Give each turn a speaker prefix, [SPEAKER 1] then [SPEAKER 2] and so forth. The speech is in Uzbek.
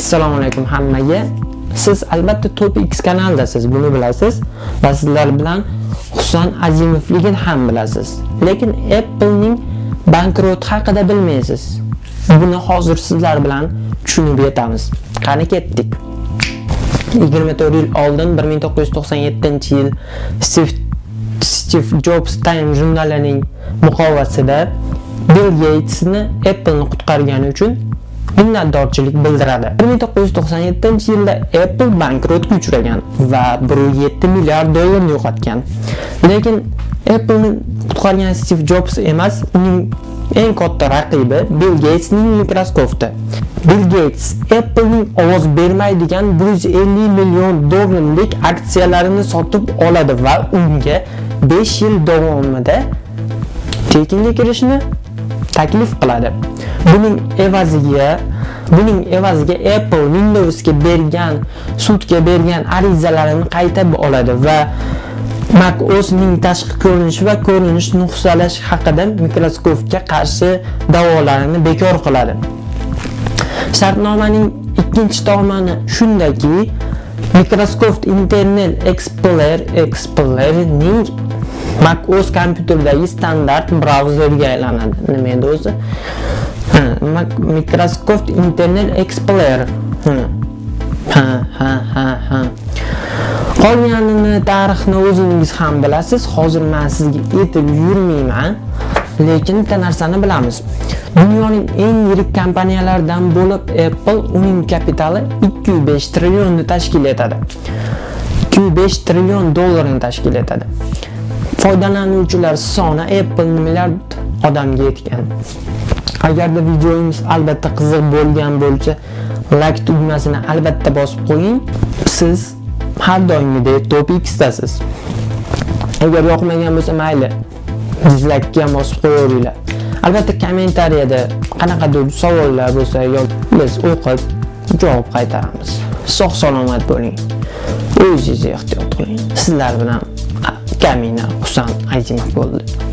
[SPEAKER 1] Assalomu alaykum hammaga. Siz albatta Top X kanaldasiz, buni bilasiz va sizlar bilan Husan Azimovligini ham bilasiz. Lekin Apple'ning bankroti haqida bilmaysiz. Buni hozir sizlar bilan tushunib yetamiz. Qani ketdik. 24 yil oldin 1997 yil Steve, Steve Jobs Time jurnalining muqovasida Bill Gatesni Apple'ni qutqargani uchun minnatdorchilik bildiradi. 1997 yilda Apple bankrotga uchragan va 1.7 milliard dollarni yo'qotgan. Lekin Apple'ni qutqargan Steve Jobs emas, uning eng katta raqibi Bill Gatesning Microsoft'i. Bill Gates Apple'ning ovoz bermaydigan 150 million dollarlik aksiyalarini sotib oladi va unga 5 yil davomida tekinga kirishni taklif qiladi. Buning evaziga buning evaziga Apple Windowsga bergan sudga bergan arizalarini qayta oladi va Mac OS'ning tashqi ko'rinishi va ko'rinish nuqsalash haqida mikroskopga qarshi da'volarini bekor qiladi. Shartnomaning ikkinchi tomoni shundaki, Microsoft Internet Explorer Explorer'ning Mac OS kompyuterdagi standart brauzerga aylanadi. Nima edi o'zi? Hm, Microsoft Internet Explorer. Hm. Ha, ha, ha, ha. Qolganini tarixni o'zingiz ham bilasiz. Hozir men sizga aytib yurmayman, lekin bitta narsani bilamiz. Dunyoning eng yirik kompaniyalaridan bo'lib Apple uning kapitali 205 trillionni tashkil etadi. 205 trillion dollarni tashkil etadi. Foydalanuvchilar soni Apple milliard odamga yetgan. Agarda videoyingiz albatta qiziq bo'lgan bo'lsa, like tugmasini albatta bosib qo'ying. Siz har doimgidek Top X'dasiz. Agar yoqmagan bo'lsa mayli, dislike'ga ham bosib qo'yaveringlar. Albatta kommentariyada qanaqadir savollar bo'lsa yoki biz o'qib javob qaytaramiz. Sog' salomat bo'ling. O'zingizni ehtiyot qiling. Sizlar bilan Kamina Husan Azimov bo'ldi.